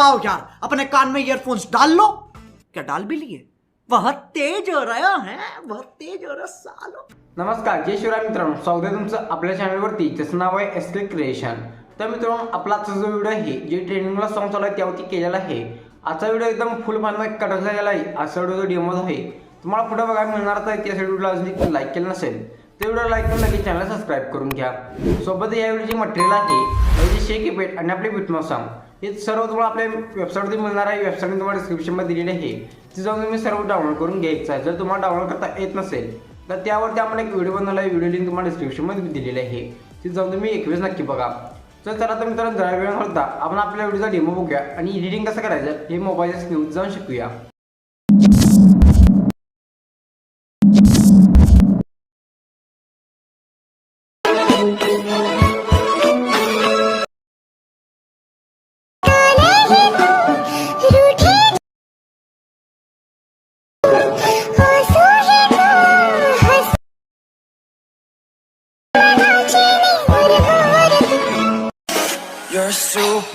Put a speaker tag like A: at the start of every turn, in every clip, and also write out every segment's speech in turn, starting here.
A: आओ यार अपने कान में ईयरफोन्स डाल लो। क्या डाल भी लिए? बहुत तेज हो रहा है बहुत तेज हो रहा सालो।
B: नमस्कार जय शिवराय मित्रांनो स्वागत आहे तुमचं आपल्या चॅनलवरती जसं नाव आहे एस के क्रिएशन तर मित्रांनो आपला आजचा जो व्हिडिओ आहे जे ट्रेनिंगला सॉन्ग चालू आहे त्यावरती केलेला आहे. आजचा व्हिडिओ एकदम फुल फायनल कट झालेला आहे. असा व्हिडिओ डेमो आहे तुम्हाला पुढे बघायला मिळणार आहे. त्यासाठी व्हिडिओला अजून लाईक केलं नसेल ते व्हिडिओ लाईक करून लगेच चॅनल सबस्क्राईब करून घ्या. सोबत या व्हिडिओचे मटेरियल आहे त्याचे शेक इफेक्ट आणि आपले बिटमॉ सांग हे सर्व तुम्हाला आपल्या वेबसाईटवरती मिळणार आहे. वेबसाईट तुम्हाला डिस्क्रिप्शनमध्ये दिलेली आहे. ती जाऊन तुम्ही सर्व डाउनलोड करून घ्यायचं आहे. जर तुम्हाला डाउनलोड करता येत नसेल तर त्यावरती आपण एक व्हिडिओ बनवला आहे. व्हिडिओ लिंक तुम्हाला डिस्क्रिप्शनमध्ये दिलेली आहे. ती जाऊन तुम्ही एकवीस नक्की बघा. तर चला तर मित्रांनो जरा वेळ होता आपण आपल्या व्हिडिओचा डेमो बघूया. आणि एडिटिंग कसं करायचं हे मोबाईलच्या स्क्रीन जाऊन शिकूया.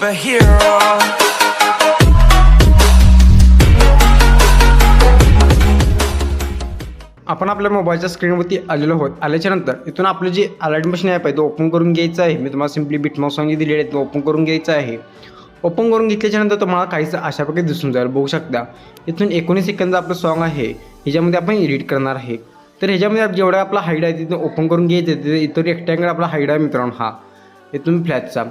C: Superhero.
B: आपण आपल्या मोबाईलच्या स्क्रीनवरती आलेलो आहोत. आल्याच्यानंतर इथून आपलं जे अलर्ट मशीन ॲप आहे तो ओपन करून घ्यायचं आहे. मी तुम्हाला सिम्पली बिटमॉ सॉंग दिलेले आहे तो ओपन करून घ्यायचं आहे. ओपन करून घेतल्याच्या नंतर तुम्हाला काहीच अशा प्रकारे दिसून जाईल. बघू शकता इथून एकोणीस सेकंदचं आपलं सॉन्ग आहे. ह्याच्यामध्ये आपण एडिट करणार आहे. तर ह्याच्यामध्ये जेवढा आपला हाईड आहे तिथून ओपन करून घ्यायचं आहे. तिथे इथं रेक्टँगल आपला हाईड आहे मित्रांनो हा. इथून फ्लॅटचा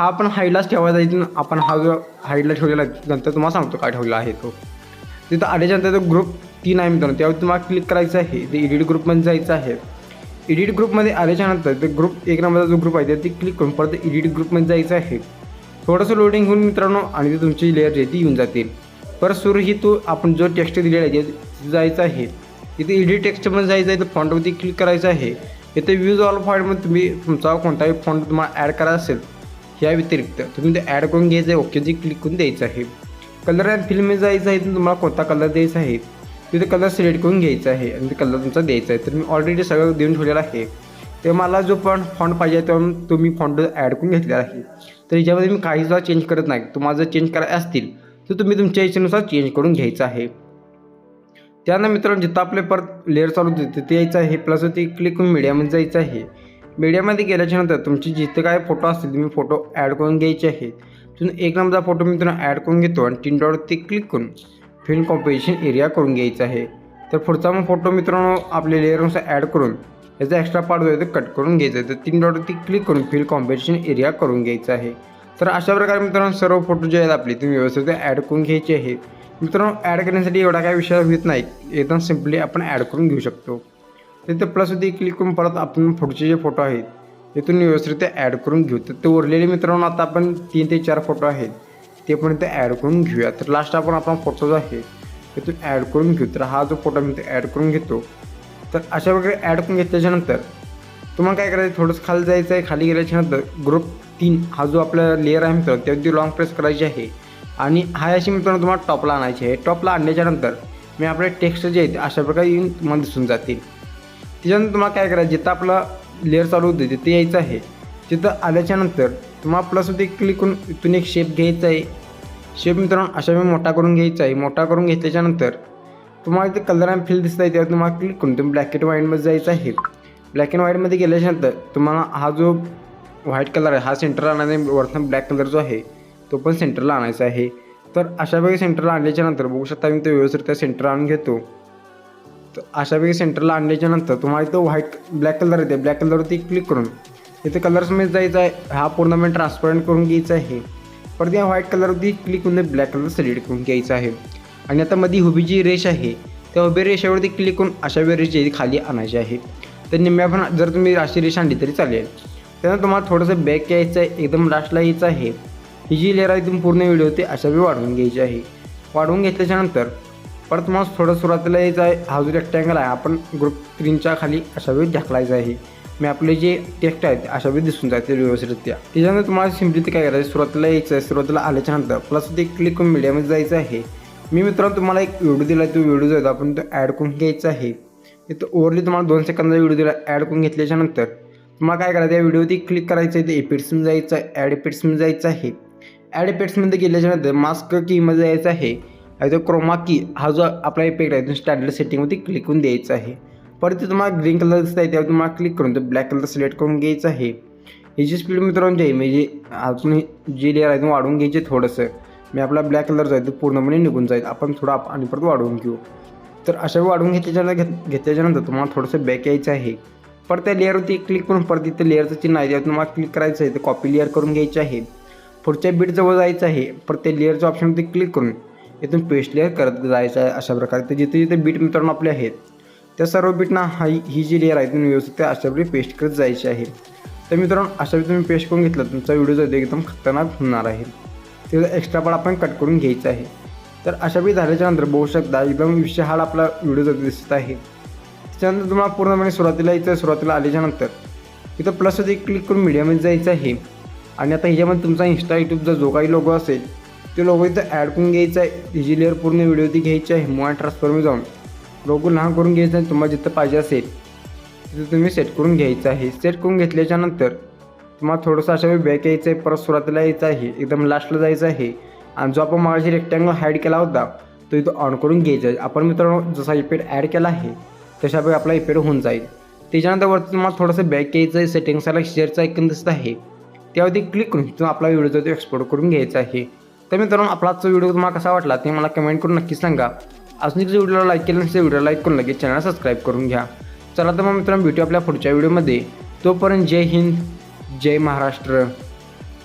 B: हा आपण हाईडलाच ठेवायचा इथून आपण हा जो हाईडला ठेवलेला नंतर तुम्हाला सांगतो काय ठेवलेला आहे तो. तिथं आल्याच्यानंतर तो ग्रुप तीन आहे मित्रांनो. त्यावर तुम्हाला क्लिक करायचं आहे ते एडिट ग्रुपमध्ये जायचं आहे. एडिट ग्रुपमध्ये आल्याच्यानंतर ते ग्रुप एक नंबरचा जो ग्रुप आहे ते क्लिक करून परत एडिट ग्रुपमध्ये जायचं आहे. थोडंसं लोडिंग होऊन मित्रांनो आणि ते तुमची लेअर जे ती येऊन जातील परत सुरू ही तो आपण जो टेक्स्ट दिलेला आहे ते जायचं आहे. इथे एडिट टेक्स्टमध्ये जायचं आहे तर फॉन्टवरती क्लिक करायचं आहे. इथे व्ह्यूज ऑल फॉन्टमध्ये तुम्ही तुमचा कोणताही फॉन्ट तुम्हाला ॲड करायचा असेल या व्यतिरिक्त तुम्ही ते ॲड करून घ्यायचं आहे. ओकेची क्लिक करून द्यायचं आहे. कलर अँड फिल्म जायचं आहे तर तुम्हाला कोणता कलर द्यायचा आहे? तिथे कलर सिलेक्ट करून घ्यायचा आहे आणि ते कलर तुमचा द्यायचा आहे. तर मी ऑलरेडी सगळं देऊन ठेवलेलं आहे. ते मला जो पण फॉन्ट पाहिजे तो तुम्ही फॉन्ट ॲड करून घेतलेला आहे. तर याच्यामध्ये मी काही सुद्धा चेंज करत नाही. तुम्हाला जर चेंज करायचे असतील तर तुम्ही तुमच्या इच्छेनुसार चेंज करून घ्यायचं आहे. त्यानंतर मित्रांनो जिथं आपले परत लेअर चालू होते तिथे यायचं आहे. प्लस ते क्लिक करून मीडियामध्ये जायचं आहे. मीडियामध्ये गेल्याच्यानंतर तुमचे जिथे काय फोटो असतील तुम्ही फोटो ॲड करून घ्यायचे आहेत. तिथून एक नंबरचा फोटो मी तुम्हाला ॲड करून घेतो आणि तीन डॉटवरती क्लिक करून फिल्म कॉम्पोजिशन एरिया करून घ्यायचा आहे. तर पुढचा मग फोटो मित्रांनो आपल्या लेअरनुसार ॲड करून याचा एक्स्ट्रा पार्ट जो आहे तो कट करून घ्यायचा आहे. तर तीन डॉटवरती क्लिक करून फिल्म कॉम्पिटिशन एरिया करून घ्यायचा आहे. तर अशा प्रकारे मित्रांनो सर्व फोटो जे आहेत आपले तुम्ही व्यवस्थित ॲड करून घ्यायचे आहे मित्रांनो ॲड करण्यासाठी एवढा काही विषय होत नाही. एकदम सिम्पली आपण ॲड करून घेऊ शकतो. तिथे प्लस होती क्लिक करून परत आपण पुढचे जे फोटो आहेत इथून व्यवस्थित ॲड करून घेऊ. तर ते उरलेले मित्रांनो आता आपण तीन ते चार फोटो आहेत ते पण इथे ॲड करून घेऊया. तर लास्ट आपण आपला फोटो जो आहे तिथून ॲड करून घेऊ. तर हा जो फोटो मी ॲड करून घेतो तर अशा प्रकारे ॲड करून घेतल्याच्यानंतर तुम्हाला काय करायचं थोडंसं खाली जायचं आहे खाली गेल्याच्यानंतर ग्रुप तीन हा जो आपला लेअर आहे मित्रांनो त्यावरती लॉंग प्रेस करायची आहे. आणि हा अशी मित्रांनो तुम्हाला टॉपला आणायची आहे. टॉपला आणल्याच्यानंतर मी आपले टेक्स्ट जे आहेत अशा प्रकारे येऊन तुम्हाला दिसून जातील. त्याच्यानंतर तुम्हाला काय करायचं जिथं आपला लेअर चालू होते तिथे यायचं आहे. तिथं आल्याच्यानंतर तुम्हाला प्लस होते क्लिक करून इथून एक शेप घ्यायचा आहे. शेप मित्रांनो अशा मी मोठा करून घ्यायचा आहे. मोठा करून घेतल्याच्यानंतर तुम्हाला इथे कलर अँड फिल दिसत आहे त्यावर तुम्हाला क्लिक करून तुम्ही ब्लॅक अँड व्हाईटमध्ये जायचं आहे. ब्लॅक अँड व्हाईटमध्ये गेल्याच्यानंतर तुम्हाला हा जो व्हाईट कलर आहे हा सेंटरला आणायचा वरतून ब्लॅक कलर जो आहे तो पण सेंटरला आणायचा आहे. तर अशापैकी सेंटरला आणल्याच्यानंतर बघू शकता मी तो व्यवस्थित त्या सेंटर आणून घेतो. तर अशापैकी सेंटरला आणल्याच्यानंतर तुम्हाला इथं व्हाईट ब्लॅक कलर येते. ब्लॅक कलरवरती क्लिक करून इथे कलर्समध्ये जायचं आहे. हा पूर्णपणे ट्रान्सपरंट करून घ्यायचा आहे. परत या व्हाईट कलरवरती क्लिक करून ब्लॅक कलर सिलेक्ट करून घ्यायचा आहे. आणि आता मध्ये हुबी जी रेष आहे त्या उभी रेषेवरती क्लिक करून अशा वेळी रेष जी खाली आणायची आहे. तर निम्म्या पण जर तुम्ही अशी रेष आणली तरी चालेल. त्यानंतर तुम्हाला थोडंसं बॅक यायचं आहे. एकदम लास्टला यायचं आहे. ही जी लेअर आहे तुम्ही पूर्ण व्हिडिओ ते अशा वेळी वाढवून घ्यायची आहे. वाढवून घेतल्याच्यानंतर परत तुम्हाला थोडं सुरुवातीला यायचं आहे. हा जो रेक्टँगल आहे आपण ग्रुप तीनच्या खाली अशा वेळी ढकलायचं आहे. मी आपले जे टेक्स्ट आहेत अशा वेळी दिसून जातील व्यवस्थितरित्या. त्याच्यानंतर तुम्हाला सिम्पली ते काय करायचं सुरुवातीला यायचं आहे. सुरुवातीला आल्याच्यानंतर प्लस ते क्लिक करून मीडियामध्ये जायचं आहे. मी मित्रांनो तुम्हाला एक व्हिडिओ दिला तो व्हिडिओ जो आहे आपण तो ॲड करून घ्यायचा आहे. इथं ओवरली तुम्हाला दोन सेकंदाचा व्हिडिओ दिला ॲड करून घेतल्याच्यानंतर तुम्हाला काय करायचं या व्हिडिओवरती क्लिक करायचं आहे. ते एपिट्समध्ये जायचं आहे. ॲड एपिट्समध्ये जायचं आहे. ॲड एपिट्समध्ये गेल्याच्यानंतर मास्क कीमध्ये जायचं आहे. आणि तो क्रोमा की हा जो आपला इफेक्ट आहे तो स्टँडर्ड सेटिंगमध्ये क्लिक करून द्यायचा आहे. परत ते तुम्हाला ग्रीन कलर दिसत आहे त्यावर तुम्हाला क्लिक करून तो ब्लॅक कलर सिलेक्ट करून घ्यायचं आहे. ही जी स्पीड मित्रांनो जे म्हणजे अजून जे जी लेअर आहे तो वाढवून घ्यायची थोडंसं. मी आपला ब्लॅक कलर जो आहे तो पूर्णपणे निघून जाईल. आपण थोडा आप- आणि परत वाढवून घेऊ. तर अशा वाढवून घेतल्याच्या घेत घेतल्याच्यानंतर तुम्हाला थोडंसं बॅक यायचं आहे. परत त्या लेअरवरती क्लिक करून परत इथे लेअरचं चिन्ह आहे त्यावर तुम्हाला क्लिक करायचं आहे तर कॉपी लेअर करून घ्यायची आहे. पुढच्या बीटजवळ जायचं आहे परत त्या लेअरच्या ऑप्शनवरती क्लिक करून इथून पेस्ट लेअर करत जायचं आहे अशा प्रकारे. तर जिथे जिथे बीट मित्रांनो आपले आहेत त्या सर्व बीटना हा ही जी लेअर आहे तुम्ही व्यवस्थित त्या अशाप्रकारे पेस्ट करत जायची आहे. तर मित्रांनो अशा तुम्ही पेस्ट करून घेतलं तुमचा व्हिडिओ जो एकदम खतरनाक होणार आहे. त्याचा एक्स्ट्रा पार्ट आपण कट करून घ्यायचं आहे. तर अशावेळी झाल्याच्या झाल्याच्यानंतर बघू शकता एकदम विषहाड आपला व्हिडिओ जो दिसत आहे. त्याच्यानंतर तुम्हाला पूर्णपणे सुरुवातीला इथं सुरुवातीला आल्याच्यानंतर इथं प्लसवरती क्लिक करून मीडियामध्ये जायचं आहे. आणि आता ह्याच्यामध्ये तुमचा इन्स्टा यूट्यूबचा जो काही लोगो असेल ते लोक इथं ॲड करून घ्यायचं आहे. हिची लेअर पूर्ण व्हिडिओ ती घ्यायची आहे. मोबाईल ट्रान्सफॉर्मर जाऊन लोगो लहान करून घ्यायचं आहे. तुम्हाला जिथं पाहिजे असेल तिथं तुम्ही सेट करून घ्यायचं आहे. सेट करून घेतल्याच्यानंतर तुम्हाला थोडंसं अशा वेळी बॅक यायचं आहे. परत सुरुवातीला यायचं आहे. एकदम लास्टला जायचं आहे. आणि जो आपण मागाशी रेक्टँगल हाईड केला होता तो इथं ऑन करून घ्यायचा आहे. आपण मित्रांनो जसा इफेक्ट ॲड केला आहे तशापैकी आपला इफेक्ट होऊन जाईल. त्याच्यानंतर वरती तुम्हाला थोडंसं बॅक यायचं आहे. सेटिंग्सला शेअरचा ऐकून दिसत आहे. त्यावरती क्लिक करून तुम्हाला आपला व्हिडिओ तो एक्सपोर्ट करून घ्यायचा आहे. तर मित्रांनो आपला आजचा व्हिडिओ तुम्हाला कसा वाटला ते मला कमेंट करून नक्की सांगा. अजून जर व्हिडिओला लाईक केलं नसेल व्हिडिओ लाईक करून लगेच चॅनल सबस्क्राईब करून घ्या. चला तर मग मित्रांनो भेटू आपल्या पुढच्या व्हिडिओमध्ये तोपर्यंत जय हिंद जय महाराष्ट्र.